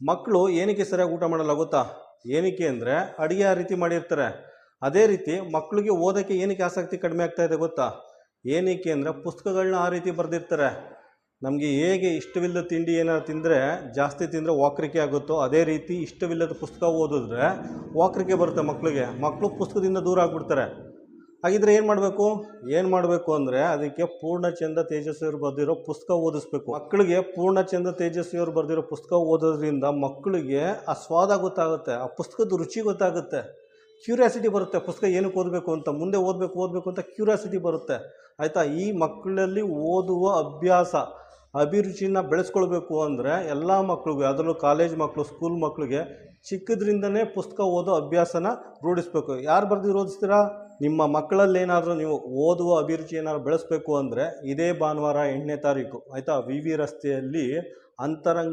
ಮಕ್ಕಳು ಏನಕ್ಕೆ ಸರಿಯಾಗಿ ಊಟ ಮಾಡಲ್ಲ ಗೊತ್ತಾ? ಏನಕ್ಕೆ ಅಂದರೆ ಅಡುಗೆ ಆ ರೀತಿ ಮಾಡಿರ್ತಾರೆ. ಅದೇ ರೀತಿ ಮಕ್ಕಳಿಗೆ ಓದೋಕ್ಕೆ ಏನಕ್ಕೆ ಆಸಕ್ತಿ ಕಡಿಮೆ ಆಗ್ತಾ ಇದೆ ಗೊತ್ತಾ? ಏನಕ್ಕೆ ಅಂದರೆ ಪುಸ್ತಕಗಳನ್ನ ಆ ರೀತಿ ಬರೆದಿರ್ತಾರೆ. ನಮಗೆ ಹೇಗೆ ಇಷ್ಟವಿಲ್ಲದ ತಿಂಡಿ ಏನಾರು ತಿಂದರೆ ಜಾಸ್ತಿ ತಿಂದರೆ ವಾಕರಿಕೆ ಆಗುತ್ತೋ ಅದೇ ರೀತಿ ಇಷ್ಟವಿಲ್ಲದ ಪುಸ್ತಕ ಓದಿದ್ರೆ ವಾಕರಿಕೆ ಬರುತ್ತೆ ಮಕ್ಕಳಿಗೆ. ಮಕ್ಕಳು ಪುಸ್ತಕದಿಂದ ದೂರ ಆಗ್ಬಿಡ್ತಾರೆ. ಹಾಗಿದ್ರೆ ಏನು ಮಾಡಬೇಕು? ಏನು ಮಾಡಬೇಕು ಅಂದರೆ ಅದಕ್ಕೆ ಪೂರ್ಣಚಂದ್ರ ತೇಜಸ್ವಿಯವರು ಬರೆದಿರೋ ಪುಸ್ತಕ ಓದಿಸ್ಬೇಕು. ಮಕ್ಕಳಿಗೆ ಪೂರ್ಣಚಂದ್ರ ತೇಜಸ್ವಿಯವರು ಬರೆದಿರೋ ಪುಸ್ತಕ ಓದೋದ್ರಿಂದ ಮಕ್ಕಳಿಗೆ ಆ ಸ್ವಾದ ಗೊತ್ತಾಗುತ್ತೆ, ಆ ಪುಸ್ತಕದ ರುಚಿ ಗೊತ್ತಾಗುತ್ತೆ. ಕ್ಯೂರಿಯಾಸಿಟಿ ಬರುತ್ತೆ, ಪುಸ್ತಕ ಏನಕ್ಕೆ ಓದಬೇಕು ಅಂತ. ಮುಂದೆ ಓದಬೇಕು ಓದಬೇಕು ಅಂತ ಕ್ಯೂರಿಯಾಸಿಟಿ ಬರುತ್ತೆ. ಆಯಿತಾ? ಈ ಮಕ್ಕಳಲ್ಲಿ ಓದುವ ಅಭ್ಯಾಸ, ಅಭಿರುಚಿನ ಬೆಳೆಸ್ಕೊಳ್ಬೇಕು ಅಂದರೆ ಎಲ್ಲ ಮಕ್ಕಳಿಗೆ ಅದರಲ್ಲೂ ಕಾಲೇಜ್ ಮಕ್ಕಳು ಸ್ಕೂಲ್ ಮಕ್ಕಳಿಗೆ ಚಿಕ್ಕದ್ರಿಂದನೇ ಪುಸ್ತಕ ಓದೋ ಅಭ್ಯಾಸನ ರೂಢಿಸ್ಬೇಕು. ಯಾರು ಬರೆದಿರೋ ಓದಿಸ್ತೀರಾ? ನಿಮ್ಮ ಮಕ್ಕಳಲ್ಲಿ ಏನಾದರೂ ನೀವು ಓದುವ ಅಭಿರುಚಿ ಏನಾದರೂ ಬೆಳೆಸಬೇಕು ಅಂದರೆ ಇದೇ ಭಾನುವಾರ ಎಂಟನೇ ತಾರೀಕು, ಆಯಿತಾ? ವಿ ವಿ ರಸ್ತೆಯಲ್ಲಿ ಅಂತರಂಗ